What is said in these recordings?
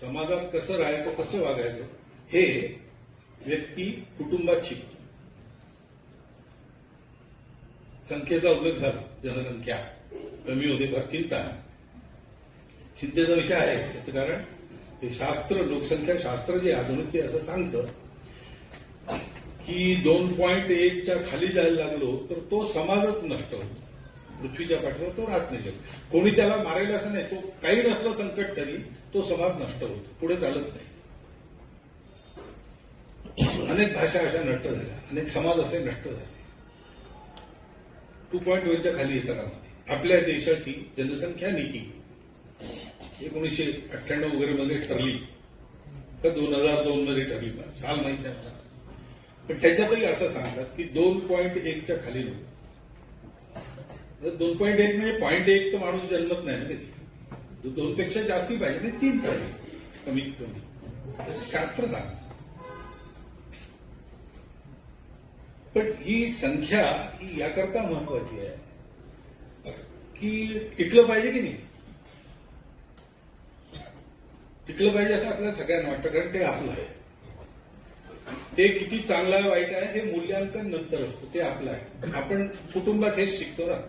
समाजात कसं राहायचं कसं वागायचं हे व्यक्ती कुटुंबात शिकतो संख्येचा उल्लेख झाला. जनसंख्या कमी होते फार चिंता चिंतेचा विषय आहे. त्याचं कारण हे शास्त्र लोकसंख्या शास्त्र जे आधुनिक ते असं सांगतं की दोन पॉईंट एकच्या खाली जायला लागलो तर तो समाजच नष्ट होतो. पृथ्वीच्या पाठीवर तो राहत नाही कोणी त्याला मारेल असं नाही तो काही नसलं संकट तरी तो समाज नष्ट होतो पुढे चालत नाही. अनेक भाषा अशा नष्ट झाल्या अनेक समाज असे नष्ट झाले. टू पॉईंट वनच्या खाली येताना आपल्या देशाची जनसंख्या नीती एकोणीशे अठ्ठ्याण्णव वगैरे मध्ये ठरली. का दोन हजार दोन मध्ये ठरली साल माहिती नाही मला. पण त्याच्यातही असं सांगतात की दोन पॉईंट एकच्या खाली नव्हतं दोन पॉईंट एक म्हणजे पॉईंट एक तर माणूस जन्मत नाही ना कधी दोन पेक्षा जास्ती पाहिजे नाही तीन पाहिजे कमीत कमी. तसं शास्त्र सांग पण ही संख्या ही याकरता महत्वाची आहे. की टिकलं पाहिजे की नाही? टिकलं पाहिजे असं आपल्याला सगळ्यांना वाटतं कारण ते आपलं आहे. ते किती चांगलं आहे वाईट आहे हे मूल्यांकन नंतर असतं ते आपलं आहे. आपण कुटुंबात हेच शिकतो ना.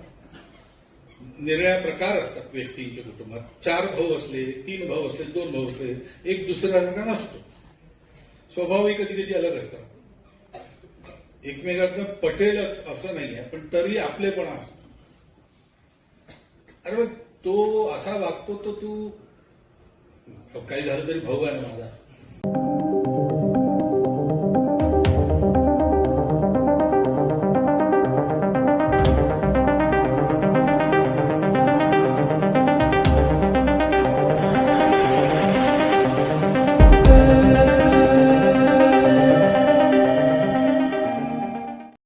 निरळ्या प्रकार असतात व्यक्तींच्या कुटुंबात. चार भाऊ असले तीन भाऊ असले दोन भाऊ असले एक दुसऱ्यासारखा नसतो. स्वभावही कधी कधी अलग असतात. एकमेकांना पटेलच असं नाही आहे पण तरी आपलेपणा असतो. अरे तो असा वागतो तर तू काही झालं तरी भाऊ आहे माझा.